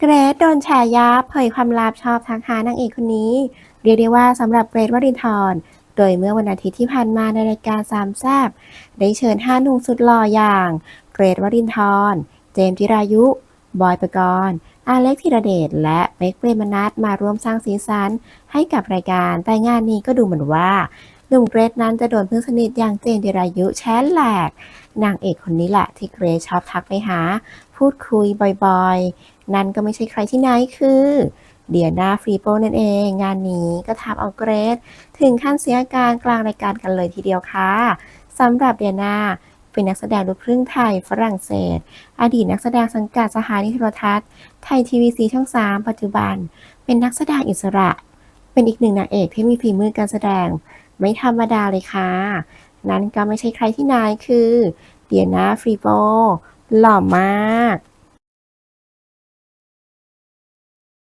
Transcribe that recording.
เกรซโดนแฉยับเผยความลับชอบทักหานางเอกคนนี้ เรียกได้ว่าสำหรับเกรซวรินทร์โดยเมื่อวันอาทิตย์ที่ผ่านมาในรายการสามแซบได้เชิญห้าหนุ่มสุดหล่ออย่าง เกรซวรินทร์เจมส์จิรายุ บอยปกรณ์อาเล็กธีรเดชและเป๊กเปรมนัทมาร่วมสร้างสีสันให้กับรายการแต่งานนี้ก็ดูเหมือนว่า หนุ่มเกรซนั้นจะโดนเพื่อนสนิทอย่างเจมส์จิรายุแชร์แหลก นางเอกคนนี้แหละที่เกรซชอบทักไปหา พูดคุยบ่อยๆ นั่นก็ไม่ใช่ใครที่ไหนคือเดียนาฟรีโปนั่นเอง งานนี้ก็ทำเอาเกรซถึงขั้นเสียอาการกลางรายการกันเลยทีเดียวค่ะสำหรับเดียนาเป็นนักแสดงลูกครึ่งไทยฝรั่งเศส อดีตนักแสดงสังกัดสถานีโทรทัศน์ไทยทีวีซีช่อง 3 ปัจจุบัน เป็นนักแสดงอิสระ เป็นอีกหนึ่งนางเอกที่มีฝีมือการแสดง ไม่ธรรมดาเลยค่ะ นั้นก็ไม่ใช่ใครที่ไหนคือเดียนาฟรีโบหล่อมาก